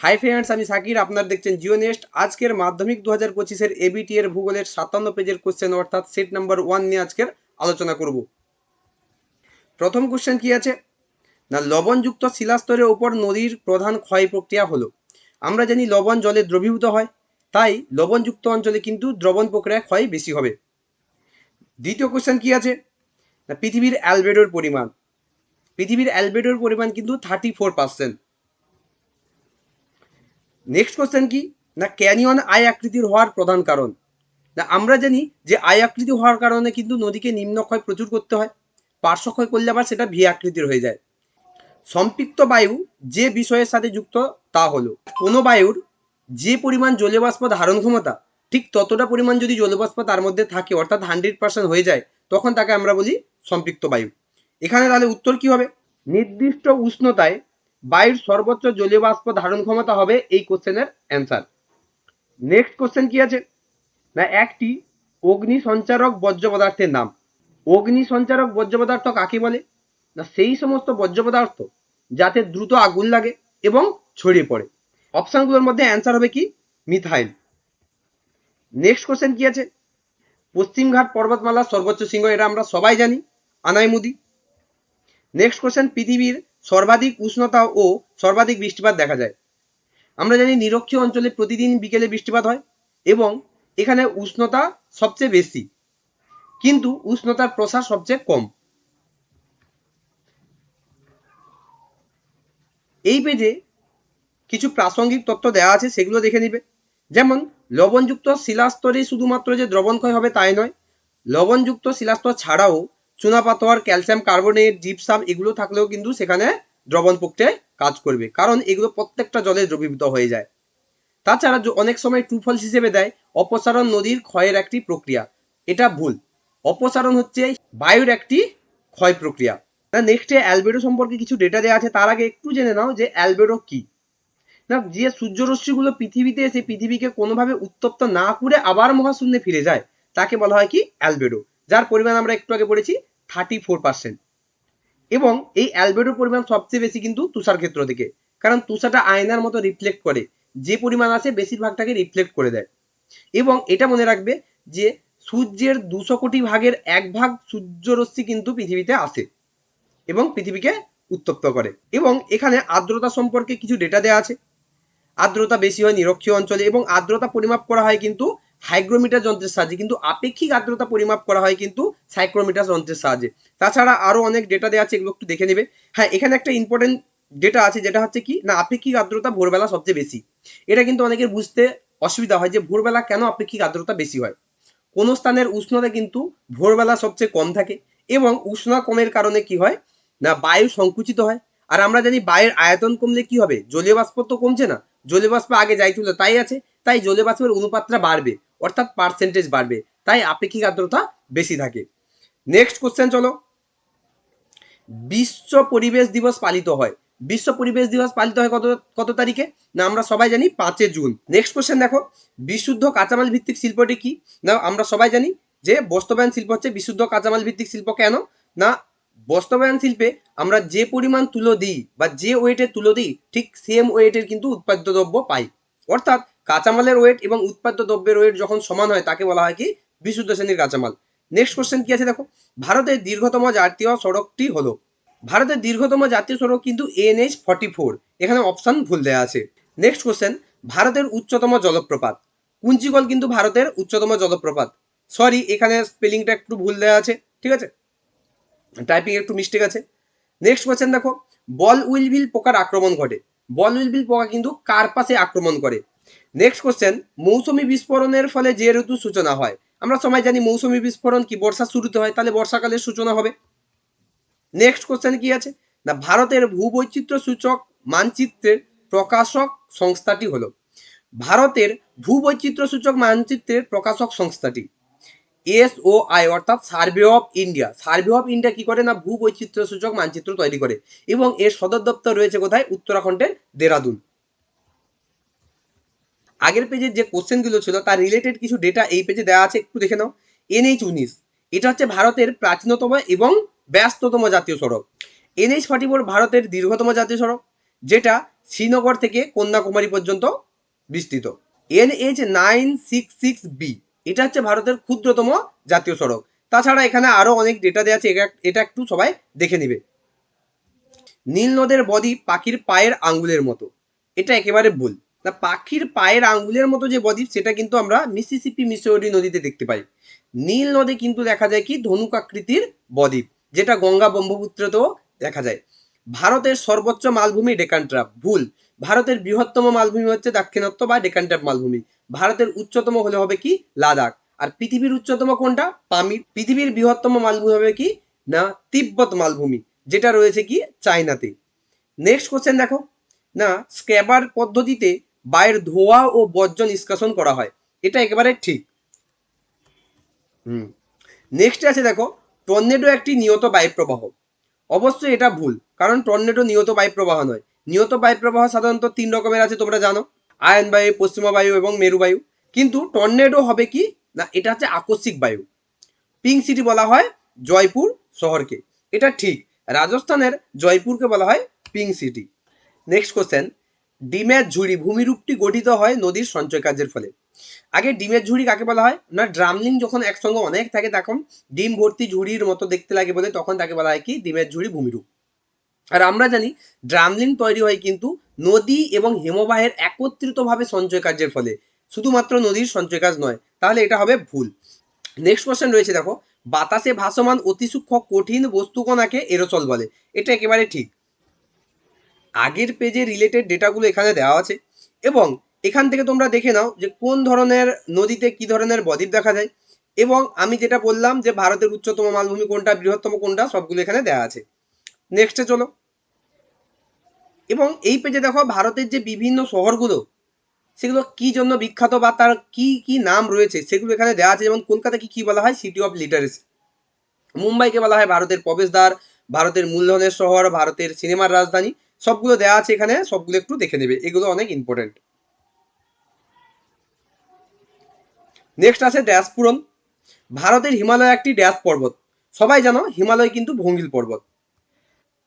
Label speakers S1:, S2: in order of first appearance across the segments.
S1: Hi friends আমি সাকির, আপনার দেখছেন জিও নেক্সট আজকের মাধ্যমিক দু হাজার পঁচিশের এবিটি এর ভূগোলের সাতান্ন পেজের কোশ্চেন অর্থাৎ সেট নাম্বার ওয়ান নিয়ে আজকের আলোচনা করব। প্রথম কোশ্চেন কি আছে? না, লবণযুক্ত শিলাস্তরের ওপর নদীর প্রধান ক্ষয় প্রক্রিয়া হলো। আমরা জানি লবণ জলে দ্রবীভূত হয়, তাই লবণযুক্ত অঞ্চলে কিন্তু দ্রবণ প্রক্রিয়া ক্ষয় বেশি হবে। দ্বিতীয় কোশ্চেন কি আছে? না, পৃথিবীর অ্যালবেডোর পরিমাণ। পৃথিবীর অ্যালবেডোর পরিমাণ কিন্তু thirty four percent next question কি? না ক্যানিয়ন আয় আকৃতির হওয়ার প্রধান কারণ? না, আমরা জানি যে আয় আকৃতি হওয়ার কারণে কিন্তু নদীকে নিম্নক্ষয় প্রচুর করতে হয়। পার্শ্বক্ষয় করলে আবার সেটা ভি আকৃতির হয়ে যায়। সম্পৃক্ত বায়ু যে বিষয়ের সাথে যুক্ত, তা হলো, কোনো বায়ুর যে পরিমাণ জলীয়বাষ্প ধারণ ক্ষমতা, ঠিক ততটা পরিমাণ যদি জলীয়বাষ্প তার মধ্যে থাকে, অর্থাৎ হান্ড্রেড পার্সেন্ট হয়ে যায়, তখন তাকে আমরা বলি সম্পৃক্ত বায়ু। এখানে তাহলে উত্তর কি হবে? নির্দিষ্ট উষ্ণতায় বায়ুর সর্বোচ্চ জলীয় বাষ্প ধারণ ক্ষমতা হবে এই কোশ্চেনের অ্যান্সার। নেক্সট কোশ্চেন কি আছে? না, একটি অগ্নি সঞ্চারক বর্জ্য পদার্থের নাম। অগ্নি সঞ্চারক বর্জ্য পদার্থ কাকে বলে? না, সেই সমস্ত বর্জ্য পদার্থ যাতে দ্রুত আগুন লাগে এবং ছড়িয়ে পড়ে। অপশনগুলোর মধ্যে অ্যান্সার হবে কি? মিথাইল। নেক্সট কোশ্চেন কি আছে? পশ্চিমঘাট পর্বতমালার সর্বোচ্চ শৃঙ্গ, এটা আমরা সবাই জানি, আনাইমুদি। নেক্সট কোশ্চেন পৃথিবীর সর্বাধিক উষ্ণতা ও সর্বাধিক বৃষ্টিপাত দেখা যায়। আমরা জানি নিরক্ষীয় অঞ্চলে প্রতিদিন বিকেলে বৃষ্টিপাত হয় এবং এখানে উষ্ণতা সবচেয়ে বেশি, কিন্তু উষ্ণতার প্রসার সবচেয়ে কম। এই পেজে কিছু প্রাসঙ্গিক তথ্য দেওয়া আছে, সেগুলো দেখে নিবে। যেমন, লবণযুক্ত শিলাস্তরে শুধুমাত্র যে দ্রবণক্ষয় হবে তাই নয়, লবণযুক্ত শিলাস্তর ছাড়াও চুনাপাথর, ক্যালসিয়াম কার্বনেট জিপসাম এগুলো থাকলেও কিন্তু সেখানে দ্রবণ প্রক্রিয়ায় কাজ করবে। কারণ এগুলো প্রত্যেকটা জলে দ্রবীভূত হয়ে যায়। তাছাড়া অনেক সময় টুফলস হিসেবে দেয়। অপসারণ নদীর ক্ষয়ের একটি প্রক্রিয়া। এটা ভুল। অপসারণ হচ্ছে বায়ুর একটি ক্ষয় প্রক্রিয়া। নেক্সটে অ্যালবেডো সম্পর্কে কিছু ডেটা দেওয়া আছে। তার আগে একটু জেনে নাও যে অ্যালবেডো কি। না, যে সূর্যরশ্মিগুলো পৃথিবীতে এসে পৃথিবীকে কোনোভাবে উত্তপ্ত না করে আবার মহাশূন্যে ফিরে যায়, তাকে বলা হয় কি অ্যালবেডো যার পরিমাণ আমরা একটু আগে পড়েছি থার্টি ফোর পার্সেন্ট এবং এই অ্যালবেডোর পরিমাণ সবচেয়ে বেশি কিন্তু তুষার ক্ষেত্র থেকে। কারণ তুষারটা আয়নার মতো রিফ্লেক্ট করে, যে পরিমাণ আছে বেশিরভাগটাকে রিফ্লেক্ট করে দেয়। এবং এটা মনে রাখবে যে সূর্যের দুশো কোটি ভাগের এক ভাগ সূর্যরশ্মি কিন্তু পৃথিবীতে আসে এবং পৃথিবীকে উত্তপ্ত করে। এবং এখানে আর্দ্রতা সম্পর্কে কিছু ডেটা দেওয়া আছে। আর্দ্রতা বেশি হয় নিরক্ষীয় অঞ্চলে এবং আর্দ্রতা পরিমাপ করা হয় কিন্তু হাইগ্রোমিটার যন্ত্রের সাহায্যে, কিন্তু আপেক্ষিক আর্দ্রতা পরিমাপ করা হয় কিন্তু সাইক্রোমিটার যন্ত্রের সাহায্যে। তাছাড়া আরও অনেক ডেটা দেওয়া আছে, এগুলো একটু দেখে নেবে। হ্যাঁ এখানে একটা ইম্পর্টেন্ট ডেটা আছে, যেটা হচ্ছে কি, না, আপেক্ষিক আর্দ্রতা ভোরবেলা সবচেয়ে বেশি। এটা কিন্তু অনেকের বুঝতে অসুবিধা হয় যে ভোরবেলা কেন আপেক্ষিক আর্দ্রতা বেশি হয়। কোন স্থানের উষ্ণতা কিন্তু ভোরবেলা সবচেয়ে কম থাকে এবং উষ্ণতা কমের কারণে কি হয়, না, বায়ু সংকুচিত হয়। আর আমরা জানি বায়ুর আয়তন কমলে কি হবে? জলীয় বাষ্প তো কমছে না। জলীয় বাষ্প আগে যাইছিল তাই আছে। তাই জলীয় বাষ্পের অনুপাতটা বাড়বে, অর্থাৎ পার্সেন্টেজ বাড়বে। তাই আপেক্ষিক আর্দ্রতা বেশি থাকে। নেক্সট কোশ্চেন চলো। বিশ্ব পরিবেশ দিবস পালিত হয়। বিশ্ব পরিবেশ দিবস পালিত হয় কত কত তারিখে? না, আমরা সবাই জানি পাঁচে জুন। নেক্সট কোশ্চেন দেখো। বিশুদ্ধ কাঁচামাল ভিত্তিক শিল্পটি কি? না, আমরা সবাই জানি যে বস্ত্রবায়ন শিল্প হচ্ছে বিশুদ্ধ কাঁচামাল ভিত্তিক শিল্প। কেন? না বস্ত্রবায়ন শিল্পে আমরা যে পরিমাণ তুলো দিই বা যে ওয়েটের তুলো দিই, ঠিক সেম ওয়েটের কিন্তু উৎপাদ্য দ্রব্য পাই। অর্থাৎ কাঁচামালের ওয়েট এবং উৎপাদ্য দ্রব্যের ওয়েট যখন সমান হয়, তাকে বলা হয় কি? বিশুদ্ধ শ্রেণির কাঁচামাল। নেক্সট কোশ্চেন কি আছে দেখো? ভারতের দীর্ঘতম জাতীয় সড়কটি হলো। ভারতের দীর্ঘতম জাতীয় সড়ক কিন্তু এন এইচ ফর্টি ফোর এখানে অপশন ভুল দেওয়া আছে। নেক্সট কোশ্চেন ভারতের উচ্চতম জলপ্রপাত। কুঞ্চিকল কিন্তু ভারতের উচ্চতম জলপ্রপাত। সরি এখানে স্পেলিংটা একটু ভুল দেওয়া আছে, ঠিক আছে? টাইপিং একটু মিস্টেক আছে। নেক্সট কোয়েশ্চেন দেখো বল উইলভিল পোকার আক্রমণ ঘটে। বল উইলভিল পোকা কিন্তু কার পাশে আক্রমণ করে? নেক্সট কোশ্চেন মৌসুমি বিস্ফোরণের ফলে যে ঋতুর সূচনা হয়? আমরা সবাই জানি মৌসুমি বিস্ফোরণ কি বর্ষার শুরুতে হয়, তাহলে বর্ষাকালের সূচনা হবে। নেক্সট কোশ্চেন কি আছে? না, ভারতের ভূবৈচিত্র্য সূচক মানচিত্রের প্রকাশক সংস্থাটি হলো। ভারতের ভূবৈচিত্র্য সূচক মানচিত্রের প্রকাশক সংস্থাটি। এস ও আই অর্থাৎ survey of India survey of India কি করে না? ভূবৈচিত্র্য সূচক মানচিত্র তৈরি করে। এবং এর সদর দপ্তর রয়েছে কোথায়? উত্তরাখণ্ডের দেরাদুন। আগের পেজের যে কোশ্চেনগুলো ছিল, তার রিলেটেড কিছু ডেটা এই পেজে দেওয়া আছে। একটু দেখে নাও। এনএইচ উনিশ এটা হচ্ছে ভারতের প্রাচীনতম এবং ব্যস্ততম জাতীয় সড়ক। এনএইচ ফর্টি ফোর ভারতের দীর্ঘতম জাতীয় সড়ক, যেটা শ্রীনগর থেকে কন্যাকুমারী পর্যন্ত বিস্তৃত। N H nine six six B এটা হচ্ছে ভারতের ক্ষুদ্রতম জাতীয় সড়ক। তাছাড়া এখানে আরও অনেক ডেটা দেওয়া আছে এটা- একটু সবাই দেখে নিবে। নীল নদের বদ্বীপ পাখির পায়ের আঙ্গুলের মতো। এটা একেবারে ভুল। না, পাখির পায়ের আঙ্গুলের মতো যে বদ্বীপ সেটা কিন্তু আমরা মিসিসিপি, মিসৌরি নদীতে দেখতে পাই। নীল নদে কিন্তু দেখা যায় কি ধনুক আকৃতির বদ্বীপ যেটা গঙ্গা ব্রহ্মপুত্রতেও দেখা যায়। ভারতের সর্বোচ্চ মালভূমি ডেকান ট্রাপ ভুল। ভারতের বৃহত্তম মালভূমি হচ্ছে দাক্ষিণাত্য বা ডেকান ট্রাপ মালভূমি। ভারতের উচ্চতম হলে হবে কি? লাদাখ। আর পৃথিবীর উচ্চতম কোনটা? পামির। পৃথিবীর বৃহত্তম মালভূমি হবে কি? না, তিব্বত মালভূমি, যেটা রয়েছে কি? চায়নাতে। নেক্সট কোশ্চেন দেখো। না, স্ক্যাবার পদ্ধতিতে বায়ের ধোঁয়া ও বর্জ্য নিষ্কাশন করা হয়। এটা একেবারে ঠিক। হুম। নেক্সট আছে দেখো, টর্নেডো একটি নিয়ত বায়ুপ্রবাহ। অবশ্যই এটা ভুল, কারণ টর্নেডো নিয়ত বায়ুপ্রবাহ নয়। নিয়ত বায়ুপ্রবাহ সাধারণত তিন রকমের আছে, তোমরা জানো। আয়ন বায়ু, পশ্চিমা বায়ু এবং মেরু বায়ু। কিন্তু টর্নেডো হবে কি? না, এটা হচ্ছে আকস্মিক বায়ু। পিঙ্ক সিটি বলা হয় জয়পুর শহরকে। এটা ঠিক। রাজস্থানের জয়পুরকে বলা হয় পিঙ্ক সিটি। নেক্সট কোশ্চেন ডিমের ঝুড়ি ভূমিরূপটি গঠিত হয় নদীর সঞ্চয় কাজের ফলে। আগে ডিমের ঝুড়ি কাকে বলা হয়? না ড্রামলিং যখন একসঙ্গে অনেক থাকে তখন ডিম ভর্তি ঝুড়ির মতো দেখতে লাগে বলে তখন তাকে বলা হয় কি? ডিমের ঝুড়ি ভূমিরূপ। আর আমরা জানি ড্রামলিং তৈরি হয় কিন্তু নদী এবং হিমবাহের একত্রিতভাবে সঞ্চয় কার্যের ফলে। শুধুমাত্র নদীর সঞ্চয় কাজ নয়, তাহলে এটা হবে ভুল। নেক্সট কোশ্চেন রয়েছে, দেখো। বাতাসে ভাসমান অতি সূক্ষ্ম কঠিন বস্তুকণাকে এরোসল বলে। এটা একেবারে ঠিক। আগের পেজে রিলেটেড ডেটাগুলো এখানে দেওয়া আছে এবং এখান থেকে তোমরা দেখে নাও যে কোন ধরনের নদীতে কি ধরনের বদ্বীপ দেখা যায়। এবং আমি যেটা বললাম যে ভারতের উচ্চতম মালভূমি কোনটা, বৃহত্তম কোনটা, সবগুলো এখানে দেওয়া আছে। নেক্সটে চলো। এবং এই পেজে দেখো ভারতের যে বিভিন্ন শহরগুলো, সেগুলো কি জন্য বিখ্যাত বা তার কি কি নাম রয়েছে, সেগুলো এখানে দেওয়া আছে। যেমন কলকাতাকে কি বলা হয়? সিটি অফ লিটারেসি মুম্বাইকে বলা হয় ভারতের প্রবেশদ্বার, ভারতের মূলধনের শহর, ভারতের সিনেমার রাজধানী। সবগুলো দেওয়া আছে এখানে, সবগুলো একটু দেখে নেবে। এগুলো অনেক ইম্পর্টেন্ট নেক্সট আছে ড্যাশ ভারতের হিমালয় একটি ড্যাশ পর্বত। সবাই জানো, হিমালয় কিন্তু ভঙ্গিল পর্বত।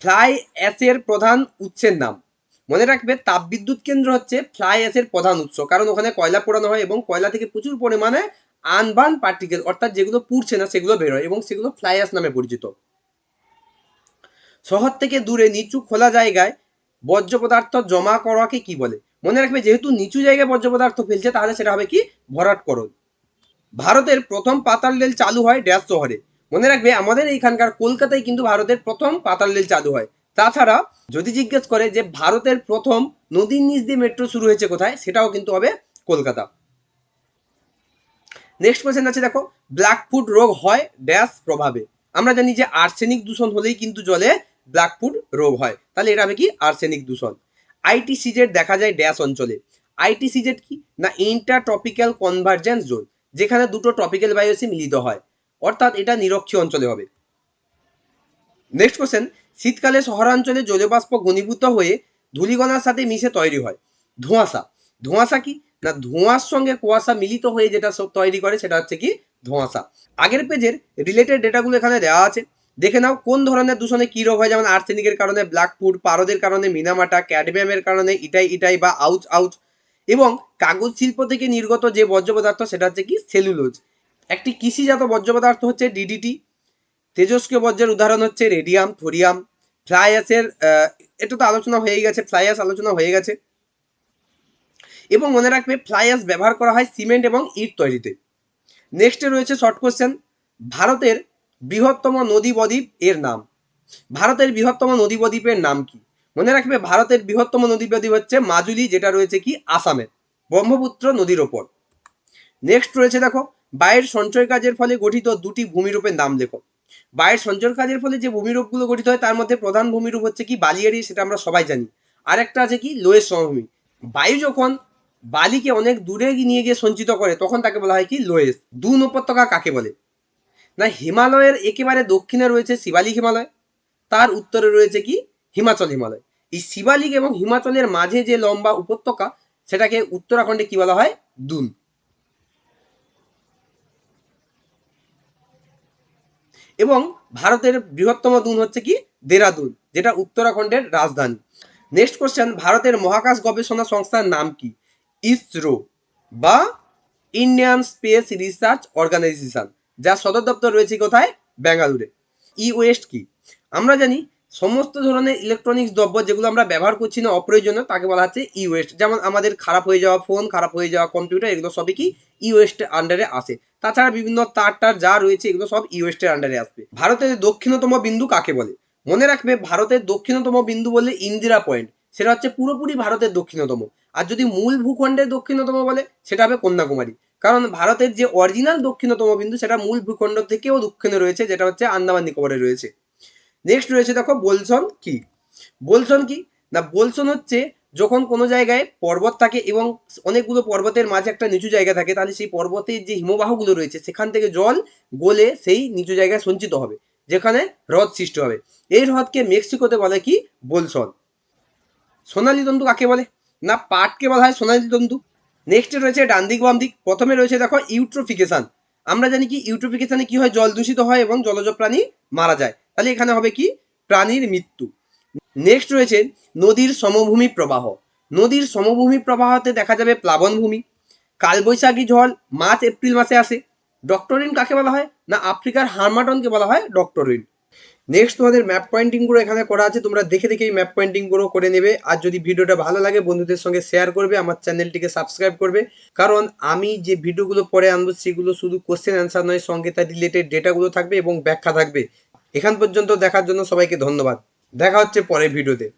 S1: ফ্লাই অ্যাসের প্রধান উৎসের নাম। মনে রাখবে, তাপবিদ্যুৎ কেন্দ্র হচ্ছে ফ্লাই অ্যাসের প্রধান উৎস। কারণ ওখানে কয়লা পোড়ানো হয় এবং কয়লা থেকে প্রচুর পরিমাণে আনবান পার্টিকেল অর্থাৎ যেগুলো পুড়ছে না, সেগুলো বেরোয় এবং সেগুলো ফ্লাই অ্যাস নামে পরিচিত। শহর থেকে দূরে নিচু খোলা জায়গায় বর্জ্য পদার্থ জমা করাকে কি বলে? মনে রাখবে, যেহেতু নিচু জায়গায় বর্জ্য পদার্থ ফেলছে, তাহলে সেটা হবে কি? ভরাটকরণ ভারতের প্রথম পাতাল রেল চালু হয় ড্যাশ শহরে। মনে রাখবে, আমাদের এইখানকার কলকাতায় কিন্তু ভারতের প্রথম পাতাল রেল চালু হয়। তাছাড়া যদি জিজ্ঞেস করে যে ভারতের প্রথম নদীর নিচ দিয়ে মেট্রো শুরু হয়েছে কোথায়, সেটাও কিন্তু হবে কলকাতা। নেক্সট কোয়েশ্চেন আছে, দেখো, ব্ল্যাকফুট রোগ হয় ড্যাশ প্রভাবে। আমরা জানি যে আর্সেনিক দূষণ হলেই কিন্তু জলে ব্ল্যাকফুট রোগ হয়। তাহলে এটা হবে কি? আর্সেনিক দূষণ। আইটি সিজেট দেখা যায় ড্যাশ অঞ্চলে। আইটি সিজেট কি? না ইন্টার টপিক্যাল কনভার্জেন্স জোন। যেখানে দুটো টপিক্যাল বায়োসি মিলিত হয়। অর্থাৎ এটা নিরক্ষীয় অঞ্চলে হবে। নেক্সট কোশ্চেন শীতকালে শহরাঞ্চলে জলবাষ্প ঘনীভূত হয়ে ধূলিকণার সাথে মিশে তৈরি হয়। ধোঁয়াশা। ধোঁয়াশা কি? না, ধোঁয়ার সঙ্গে কুয়াশা মিলিত হয়ে যেটা সব তৈরি করে, সেটা হচ্ছে কি? ধোঁয়াশা। আগের পেজের রিলেটেড ডেটাগুলো এখানে দেওয়া আছে। দেখে নাও কোন ধরনের দূষণে কি রোগ হয়, যেমন আর্সেনিকের কারণে ব্ল্যাক ব্ল্যাকফুড পারদের কারণে মিনামাটা ক্যাডমিয়ামের কারণে, ইটাই ইটাই বা আউচ আউচ কাগজ শিল্প থেকে নির্গত যে বর্জ্য পদার্থ সেটা হচ্ছে কি? সেলুলোজ। একটি কৃষিজাত বর্জ্য পদার্থ হচ্ছে ডিডিটি তেজস্ক্রিয় বর্জ্যের উদাহরণ হচ্ছে রেডিয়াম, থোরিয়াম, ফ্লাইয়াসের এটা তো আলোচনা হয়ে গেছে, ফ্লাইয়াস আলোচনা হয়ে গেছে। এবং মনে রাখবে, ফ্লাইয়াস ব্যবহার করা হয় সিমেন্ট এবং ইট তৈরিতে। নেক্সটে রয়েছে শর্ট কোশ্চেন ভারতের বৃহত্তম নদী বদ্বীপ এর নাম। ভারতের বৃহত্তম নদী বদ্বীপের নাম কি? মনে রাখবে, ভারতের বৃহত্তম নদী বদ্বীপ হচ্ছে মাজুলি, যেটা রয়েছে কি? আসামে। ব্রহ্মপুত্র নদীর ওপর। নেক্সট রয়েছে দেখো, বায়ের সঞ্চয় কাজের ফলে গঠিত দুটি ভূমিরূপের নাম লেখো। বায়ের সঞ্চয় কাজের ফলে যে ভূমিরূপগুলো গঠিত হয়, তার মধ্যে প্রধান ভূমিরূপ হচ্ছে কি? বালিয়ারি, সেটা আমরা সবাই জানি। আর একটা আছে কি? লোয়ের সমভূমি। বায়ু যখন বালিকে অনেক দূরে নিয়ে গিয়ে সঞ্চিত করে, তখন তাকে বলা হয় কি? লোয়েস দুন উপত্যকা কাকে বলে? না, হিমালয়ের একেবারে দক্ষিণে রয়েছে শিবালিক হিমালয়, তার উত্তরে রয়েছে কি? হিমাচল হিমালয়। এই শিবালিক এবং হিমাচলের মাঝে যে লম্বা উপত্যকা, সেটাকে উত্তরাখণ্ডে কি বলা হয়? দুন। এবং ভারতের বৃহত্তম দুন হচ্ছে কি? দেরাদুন, যেটা উত্তরাখণ্ডের রাজধানী। নেক্সট কোশ্চেন ভারতের মহাকাশ গবেষণা সংস্থার নাম কি? ইসরো বা ইন্ডিয়ান স্পেস রিসার্চ অর্গানাইজেশন যার সদর দপ্তর রয়েছে কোথায়? বেঙ্গালুরে ই ওয়েস্ট কি? আমরা জানি সমস্ত ধরনের ইলেকট্রনিক্স দ্রব্য যেগুলো আমরা ব্যবহার করছি না অপ্রয়োজনীয়, তাকে বলা হচ্ছে ই ওয়েস্ট যেমন আমাদের খারাপ হয়ে যাওয়া ফোন খারাপ হয়ে যাওয়া কম্পিউটার এগুলো সবই কি ই ওয়েস্টের আন্ডারে আসে। তাছাড়া বিভিন্ন তার টার যা রয়েছে, এগুলো সব ই ওয়েস্টের আন্ডারে আসবে। ভারতের দক্ষিণতম বিন্দু কাকে বলে? মনে রাখবে, ভারতের দক্ষিণতম বিন্দু বললে ইন্দিরা পয়েন্ট। সেটা হচ্ছে পুরোপুরি ভারতের দক্ষিণতম। আর যদি মূল ভূখণ্ডের দক্ষিণতম বলে, সেটা হবে কন্যাকুমারী। কারণ ভারতের যে অরিজিনাল দক্ষিণতম বিন্দু, সেটা মূল ভূখণ্ড থেকেও দক্ষিণে রয়েছে, যেটা হচ্ছে আন্দামান নিকোবরে রয়েছে। নেক্সট রয়েছে দেখো বোলসন কি? বোলসন কি? না, বোলসন হচ্ছে যখন কোনো জায়গায় পর্বত থাকে এবং অনেকগুলো পর্বতের মাঝে একটা নিচু জায়গা থাকে, তাহলে সেই পর্বতের যে হিমবাহগুলো রয়েছে, সেখান থেকে জল গলে সেই নিচু জায়গায় সঞ্চিত হবে, যেখানে হ্রদ সৃষ্টি হবে। এই হ্রদকে মেক্সিকোতে বলে কি? বোলসন। সোনালী তন্তু কাকে বলে? না, পাটকে বলা হয় সোনালী তন্তু নেক্সট রয়েছে ডান দিক বাম দিক প্রথমে রয়েছে দেখো ইউট্রোফিকেশন। আমরা জানি কি, ইউট্রোফিকেশনে কি হয়? জল দূষিত হয় এবং জলজ প্রাণী মারা যায়। তাহলে এখানে হবে কি? প্রাণীর মৃত্যু। নেক্সট রয়েছে নদীর সমভূমি প্রবাহ। নদীর সমভূমি প্রবাহতে দেখা যাবে প্লাবনভূমি কালবৈশাখী ঝড় মার্চ, এপ্রিল মাসে আসে। ডক্টরিন কাকে বলা হয়? না, আফ্রিকার হারমাটনকে বলা হয় ডক্টরিন নেক্সট তোমাদের ম্যাপ পয়েন্টিংগুলো এখানে করা আছে। তোমরা দেখে দেখে এই ম্যাপ পয়েন্টিংগুলো করে নেবে। আর যদি ভিডিওটা ভালো লাগে, বন্ধুদের সঙ্গে শেয়ার করবে, আমার চ্যানেলটিকে সাবস্ক্রাইব করবে। কারণ আমি যে ভিডিওগুলো পরে আনব, সেগুলো শুধু কোশ্চেন অ্যান্সার নয়, সঙ্গে তার রিলেটেড ডেটাগুলো থাকবে এবং ব্যাখ্যা থাকবে। এখান পর্যন্ত দেখার জন্য সবাইকে ধন্যবাদ। দেখা হচ্ছে পরের ভিডিওতে।